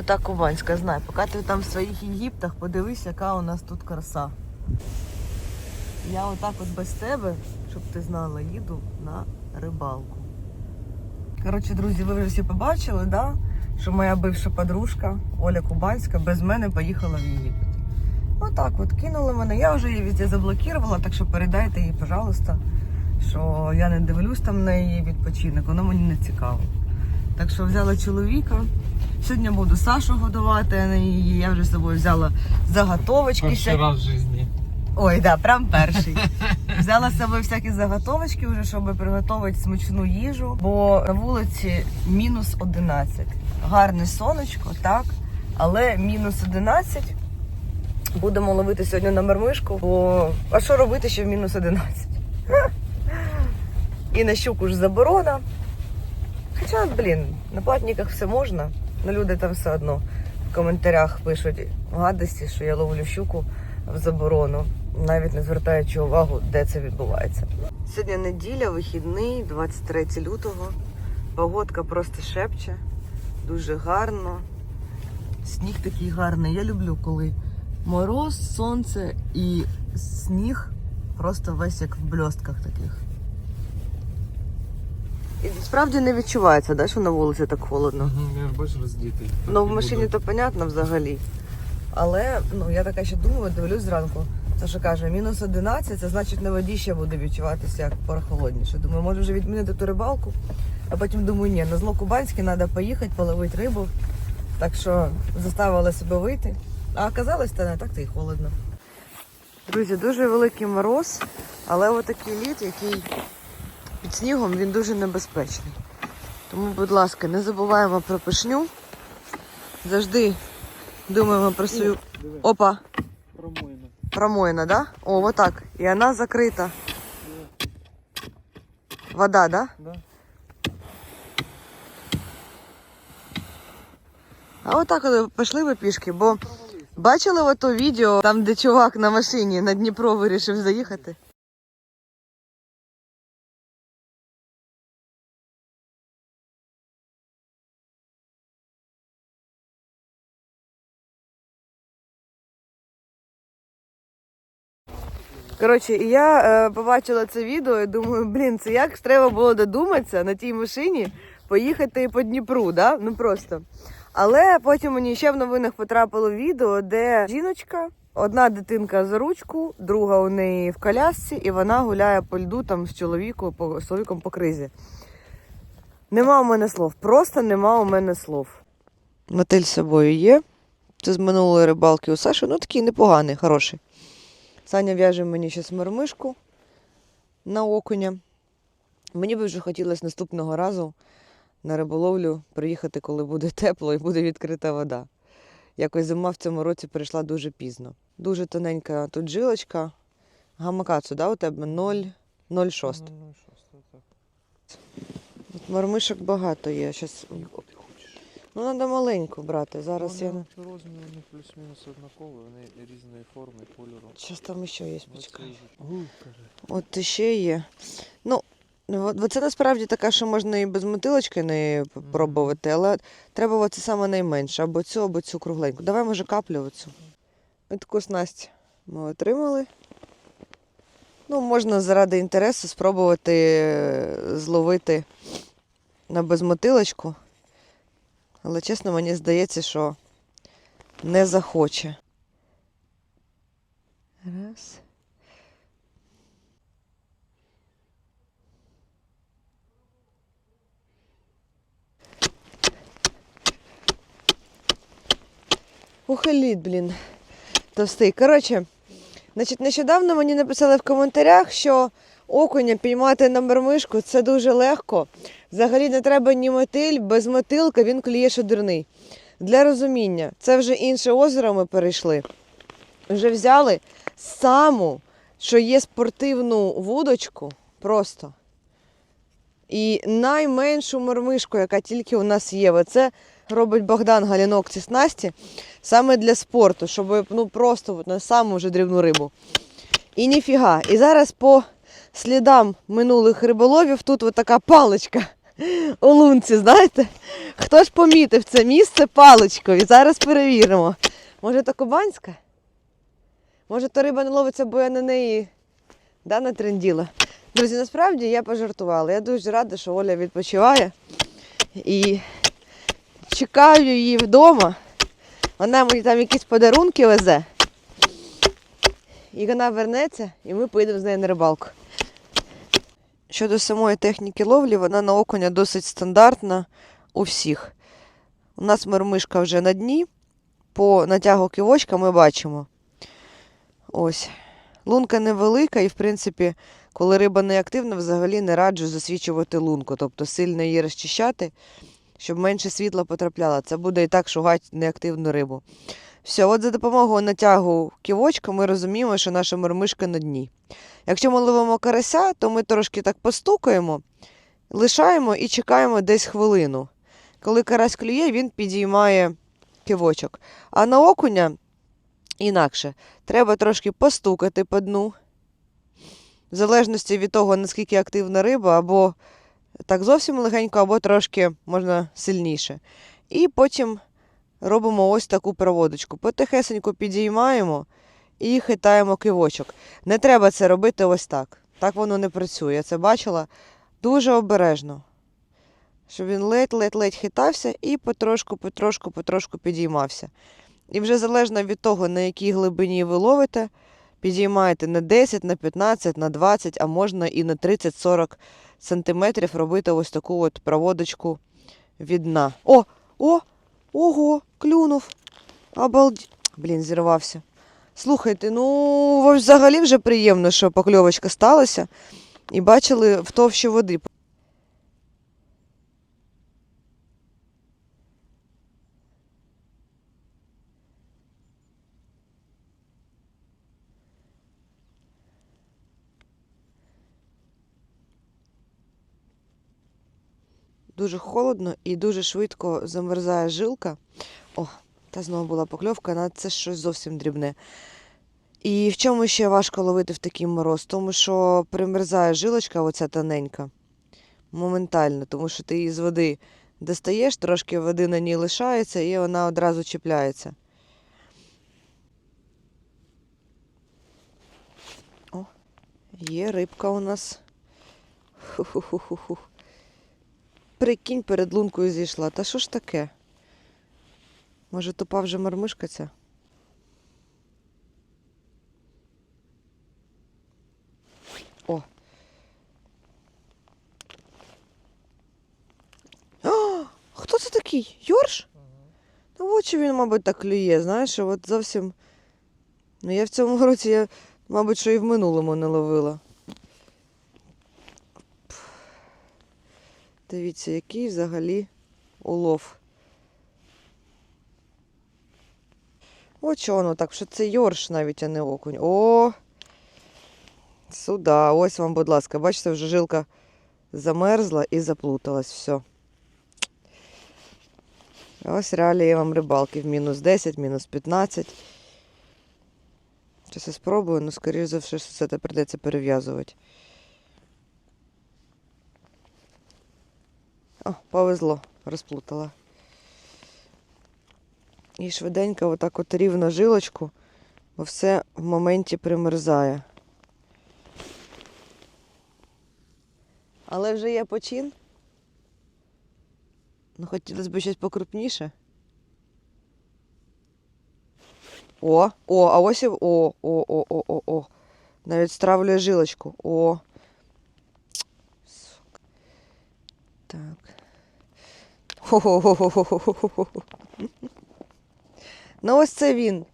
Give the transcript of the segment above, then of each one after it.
Ота кубанська, знай. Поки ти там в своїх Єгиптах, подивись, яка у нас тут краса. Я отак от без тебе, щоб ти знала, їду на рибалку. Коротше, друзі, ви вже всі побачили, да? що моя бивша подружка Оля Кубанська без мене поїхала в Єгипет. Отак от кинули мене. Я вже її везде заблокувала, так що передайте їй, пожалуйста, що я не дивлюсь там на її відпочинок, воно мені не цікаво. Так що взяла чоловіка. Сьогодні буду Сашу годувати. Я вже з собою взяла заготовочки. Перший раз в житті. Ой, да, прям перший. Взяла з собою всякі заготовочки, вже, щоб приготувати смачну їжу, бо на вулиці мінус 11. Гарне сонечко, так, але мінус 11. Будемо ловити сьогодні на мармишку, бо а що робити ще в мінус 11? І на щуку ж заборона. Хоча, блін, на платниках все можна, але люди там все одно в коментарях пишуть гадості, що я ловлю щуку в заборону, навіть не звертаючи увагу, де це відбувається. Сьогодні неділя, вихідний, 23 лютого. Погодка просто шепче, дуже гарно. Сніг такий гарний. Я люблю, коли мороз, сонце і сніг просто весь як в бльостках таких. Справді не відчувається, да, що на вулиці так холодно. Мгм, Я ж бачу роздітий. Ну, в машині то понятно взагалі. Але ну, я така ще думаю, дивлюсь зранку. Саша каже, мінус 11, це значить на воді ще буде відчуватися як прохолодніше. Думаю, може вже відмінити ту рибалку. А потім думаю, ні, на зло Кубанське треба поїхати, половити рибу. Так що заставила себе вийти. А оказалось, та не так то й холодно. Друзі, дуже великий мороз, але отакий лід, який під снігом, він дуже небезпечний. Тому, будь ласка, не забуваємо про пишню. Завжди думаємо про свою. Опа, промоїна. промоїна, да? О, вот так. І вона закрита. Вода, да? Да? А отак от пішли ви пішки, бо бачили ото відео, там, де чувак на машині на Дніпро вирішив заїхати? Коротше, я е, побачила це відео і думаю, блін, це як треба було додуматися на тій машині поїхати по Дніпру, да? Ну просто. Але потім мені ще в новинах потрапило відео, де жіночка, одна дитинка за ручку, друга у неї в колясці, і вона гуляє по льду там з чоловіком по, з чоловіком по кризі. Нема у мене слов, просто нема у мене слов. Мотель з собою є. Це з минулої рибалки у Саші. Ну такий непоганий, хороший. Саня в'яже мені зараз мармишку на окуня. Мені би вже хотілося наступного разу на риболовлю приїхати, коли буде тепло і буде відкрита вода. Якось зима в цьому році прийшла дуже пізно. Дуже тоненька тут жилочка. Гамакацу, да, у тебе 0,06. Ну, ну, що ж це так? От мармишок багато є. Щас... Ну, треба маленьку брати. Зараз я. Вони розмір у них плюс-мінус однакові, вони різної форми, кольору. Щас там ще є, почекай. От ще є. Ну, от- от це насправді така, що можна і без мотилочки не пробувати, але треба оце саме найменше. Або цю, або цю кругленьку. Давай, може, каплю оцю. Ось таку снасть ми отримали. Ну, можна заради інтересу спробувати е, зловити на безмотилочку. Але чесно, мені здається, що не захоче. Раз. Ух, і лід, блін. Товстий. Коротше, значить, нещодавно мені написали в коментарях, що окуня піймати на мармишку це дуже легко. Взагалі не треба ні мотиль, без мотилка він кліє шодерний. Для розуміння, це вже інше озеро ми перейшли. Вже взяли саму, що є спортивну вудочку, просто. І найменшу мормишку, яка тільки у нас є. Оце робить Богдан Галінок ці снасті саме для спорту, щоб ну, просто на саму вже дрібну рибу. І ніфіга. І зараз по слідам минулих риболовів тут така паличка у лунці, знаєте? Хто ж помітив це місце паличкою? Зараз перевіримо. Може, то кубанська? Може, то риба не ловиться, бо я на неї да, натренділа. Друзі, насправді я пожартувала. Я дуже рада, що Оля відпочиває. І чекаю її вдома. Вона мені там якісь подарунки везе. І вона вернеться, і ми поїдемо з нею на рибалку. Щодо самої техніки ловлі, вона на окуня досить стандартна у всіх. У нас мормишка вже на дні. По натягу кивочка ми бачимо. Ось. Лунка невелика, і, в принципі, коли риба не активна, взагалі не раджу засвічувати лунку, тобто сильно її розчищати, щоб менше світла потрапляло. Це буде і так шугати неактивну рибу. Все, от за допомогою натягу ківочка ми розуміємо, що наша мормишка на дні. Якщо ми ловимо карася, то ми трошки так постукаємо, лишаємо і чекаємо десь хвилину. Коли карась клює, він підіймає кивочок. А на окуня інакше. Треба трошки постукати по дну. В залежності від того, наскільки активна риба, або так зовсім легенько, або трошки можна сильніше. І потім робимо ось таку проводочку. Потихесенько підіймаємо і хитаємо кивочок. Не треба це робити ось так. Так воно не працює. Я це бачила дуже обережно. Щоб він ледь-ледь-ледь хитався і потрошку, потрошку, потрошку підіймався. І вже залежно від того, на якій глибині ви ловите, підіймаєте на 10, на 15, на 20, а можна і на 30-40 сантиметрів робити ось таку от проводочку від дна. О! О! Ого! Клюнув! Обалд... Блін, зірвався. Слухайте, ну взагалі вже приємно, що покльовочка сталася. І бачили в товщі води. Дуже холодно і дуже швидко замерзає жилка. О, та знову була покльовка, на це щось зовсім дрібне. І в чому ще важко ловити в такий мороз? Тому що примерзає жилочка, оця тоненька, моментально, тому що ти її з води достаєш, трошки води на ній лишається, і вона одразу чіпляється. О, є рибка у нас. Ху-ху-ху-ху. Прикинь, перед лункою зійшла. Та що ж таке? Може, тупа вже мармишка ця? О. О, хто це такий? Йорш? Ну, що він, мабуть, так клює, знаєш, от зовсім. Ну, я в цьому році, я, мабуть, що і в минулому не ловила. Дивіться, який взагалі улов. От що воно так, що це йорш навіть, а не окунь. О! Сюда. Ось вам, будь ласка, бачите, вже жилка замерзла і заплуталась. Все. Ось реалії вам рибалки в мінус 10, мінус 15. Зараз я спробую, але скоріш за все, що це прийдеться перев'язувати. О, повезло, розплутала. І швиденько отак от рівно жилочку, бо все в моменті примерзає. Але вже є почин. Ну, хотілося б щось покрупніше. О, о, а ось і... О, о, о, о, о, о. Навіть стравлює жилочку. О. Так. Хо-хо-хо-хо-хо-хо-хо. Ну, ось це він.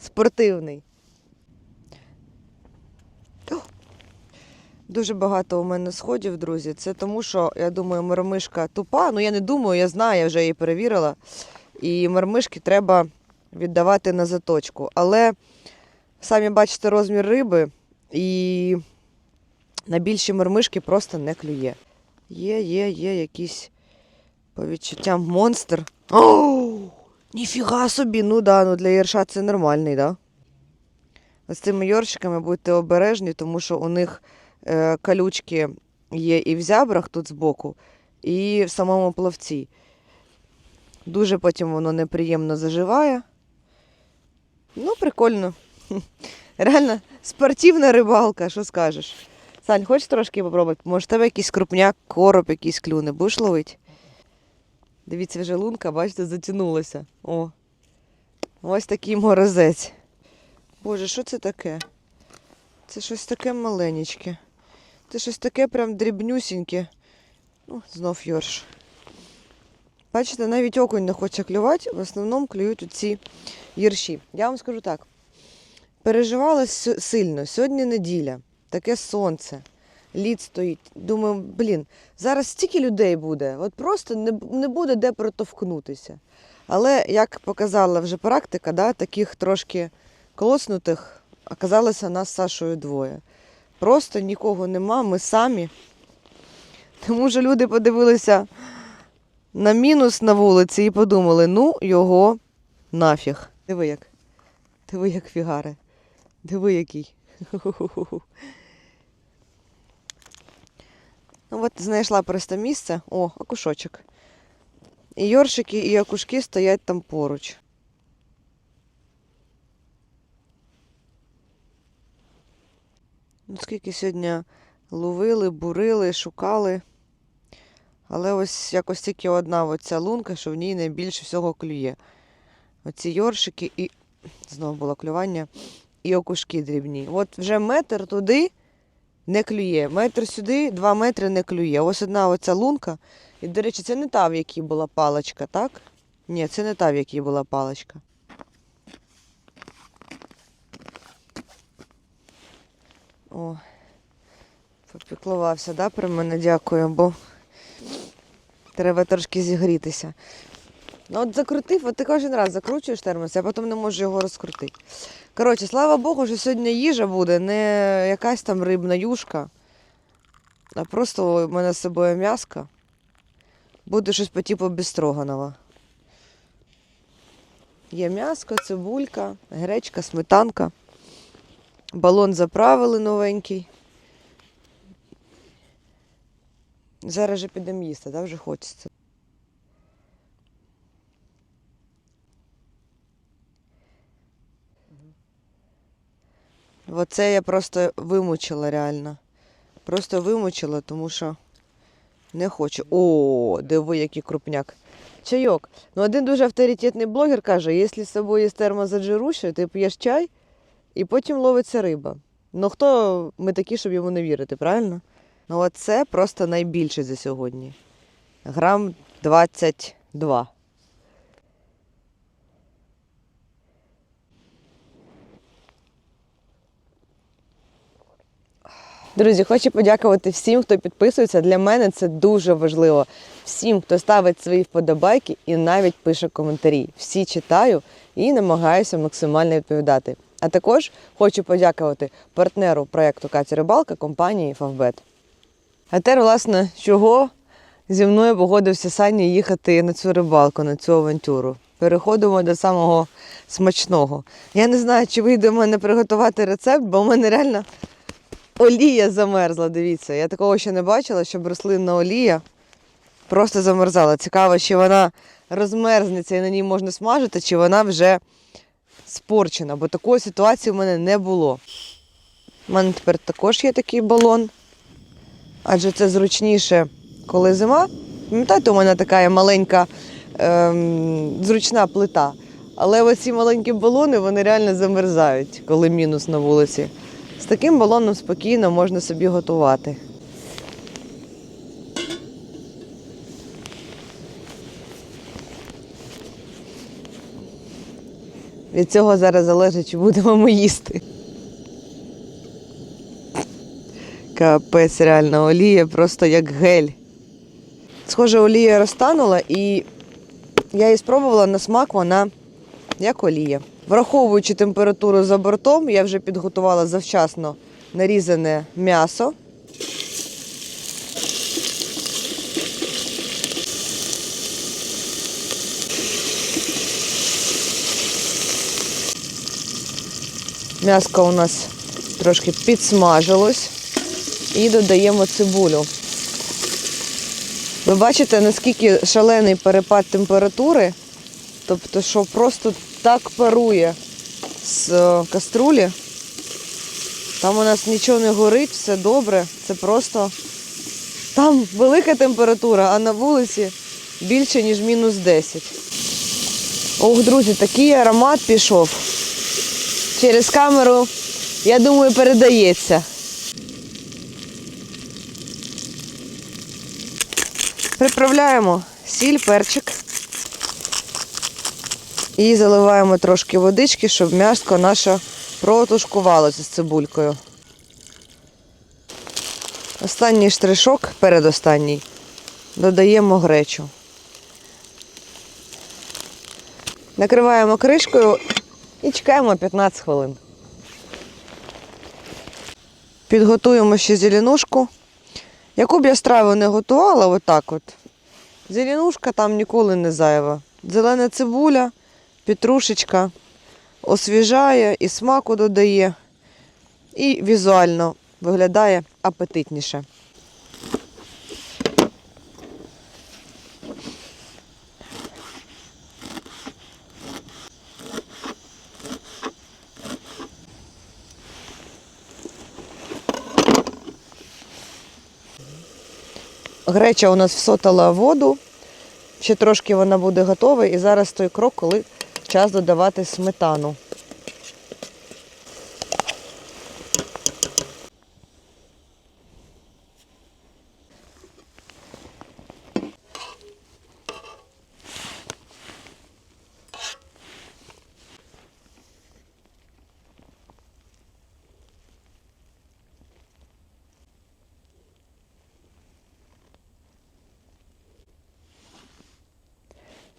Спортивний. Дуже багато у мене сходів, друзі. Це тому, що, я думаю, мормишка тупа. Ну, я не думаю, я знаю, я вже її перевірила. І мормишки треба віддавати на заточку. Але самі бачите розмір риби, і на більші мормишки просто не клює. Є, є, є якийсь по відчуттям монстр. О, ніфіга собі! Ну да, ну для єрша це нормальний, да? З цими йоршиками будьте обережні, тому що у них е, колючки є і в зябрах тут збоку, і в самому плавці. Дуже потім воно неприємно заживає. Ну, прикольно. Реально спортивна рибалка, що скажеш. Сань, хочеш трошки попробувати? Може, в тебе якийсь крупняк, короб якийсь клюне. Будеш ловити? Дивіться, вже лунка, бачите, затягнулася. О. Ось такий морозець. Боже, що це таке? Це щось таке маленечке. Це щось таке прям дрібнюсіньке. Ну, знов йорш. Бачите, навіть окунь не хоче клювати, в основному клюють оці гірші. Я вам скажу так. Переживала сильно. Сьогодні неділя, таке сонце, лід стоїть. Думаю, блін, зараз стільки людей буде, от просто не, не буде де протовкнутися. Але, як показала вже практика, да, таких трошки колоснутих оказалося нас з Сашою двоє. Просто нікого нема, ми самі. Тому що люди подивилися на мінус на вулиці і подумали, ну його нафіг. Диви як. Диви, як фігаре. Диви який. Ну от знайшла просто місце. О, окушочок. І йоршики, і окушки стоять там поруч. Ну, скільки сьогодні ловили, бурили, шукали. Але ось якось тільки одна оця лунка, що в ній найбільше всього клює. Оці йоршики і знову було клювання, і окушки дрібні. От вже метр туди не клює. Метр сюди, два метри не клює. Ось одна оця лунка. І, до речі, це не та, в якій була паличка, так? Ні, це не та, в якій була паличка. О, попіклувався, да, про мене дякую, бо треба трошки зігрітися. Ну от закрутив, от ти кожен раз закручуєш термос, я потім не можу його розкрутити. Коротше, слава Богу, що сьогодні їжа буде не якась там рибна юшка, а просто у мене з собою м'яско. Буде щось по типу бістроганова. Є м'яско, цибулька, гречка, сметанка. Балон заправили новенький. Зараз же підемо їсти, да, вже хочеться. Оце я просто вимучила реально. Просто вимучила, тому що не хочу. О, диви, який крупняк. Чайок. Ну, один дуже авторитетний блогер каже, якщо з собою є термозаджируща, ти п'єш чай і потім ловиться риба. Ну хто ми такі, щоб йому не вірити, правильно? Ну, оце просто найбільше за сьогодні. Грам 22. Друзі, хочу подякувати всім, хто підписується. Для мене це дуже важливо. Всім, хто ставить свої вподобайки і навіть пише коментарі. Всі читаю і намагаюся максимально відповідати. А також хочу подякувати партнеру проєкту Катя Рибалка компанії Фавбет. А тепер, власне, чого зі мною погодився Саня їхати на цю рибалку, на цю авантюру. Переходимо до самого смачного. Я не знаю, чи вийде в мене приготувати рецепт, бо в мене реально олія замерзла. Дивіться, я такого ще не бачила, щоб рослинна олія просто замерзала. Цікаво, чи вона розмерзнеться і на ній можна смажити, чи вона вже спорчена, бо такої ситуації в мене не було. У мене тепер також є такий балон, адже це зручніше, коли зима. Пам'ятаєте, у мене така маленька ем, зручна плита. Але оці маленькі балони вони реально замерзають, коли мінус на вулиці. З таким балоном спокійно можна собі готувати. Від цього зараз залежить, чи будемо ми їсти. Капець, реально, олія просто як гель. Схоже, олія розтанула і я її спробувала на смак, вона як олія. Враховуючи температуру за бортом, я вже підготувала завчасно нарізане м'ясо. М'яско у нас трошки підсмажилось і додаємо цибулю. Ви бачите, наскільки шалений перепад температури, тобто, що просто так парує з е, каструлі. Там у нас нічого не горить, все добре. Це просто там велика температура, а на вулиці більше, ніж мінус 10. Ох, друзі, такий аромат пішов. Через камеру, я думаю, передається. Приправляємо сіль, перчик. І заливаємо трошки водички, щоб м'яско наше протушкувалося з цибулькою. Останній штришок, передостанній, додаємо гречу. Накриваємо кришкою і чекаємо 15 хвилин. Підготуємо ще зеленушку. Яку б я страву не готувала, отак от. Зеленушка там ніколи не зайва. Зелена цибуля, петрушечка освіжає і смаку додає, і візуально виглядає апетитніше. Греча у нас всотала воду. Ще трошки вона буде готова. І зараз той крок, коли час додавати сметану.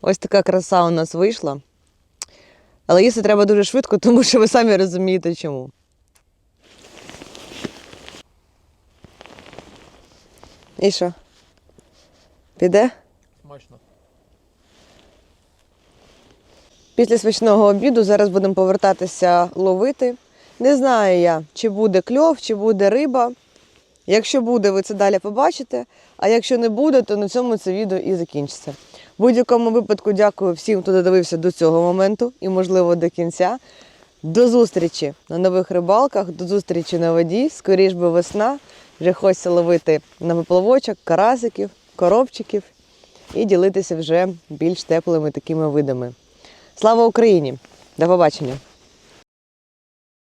Ось така краса у нас вийшла. Але їсти треба дуже швидко, тому що ви самі розумієте чому. І що? Піде? Смачно. Після смачного обіду зараз будемо повертатися ловити. Не знаю я, чи буде кльов, чи буде риба. Якщо буде, ви це далі побачите. А якщо не буде, то на цьому це відео і закінчиться. В будь-якому випадку дякую всім, хто додивився до цього моменту і, можливо, до кінця. До зустрічі на нових рибалках, до зустрічі на воді. Скоріш би весна. Вже хочеться ловити на виплавочок, карасиків, коробчиків і ділитися вже більш теплими такими видами. Слава Україні! До побачення!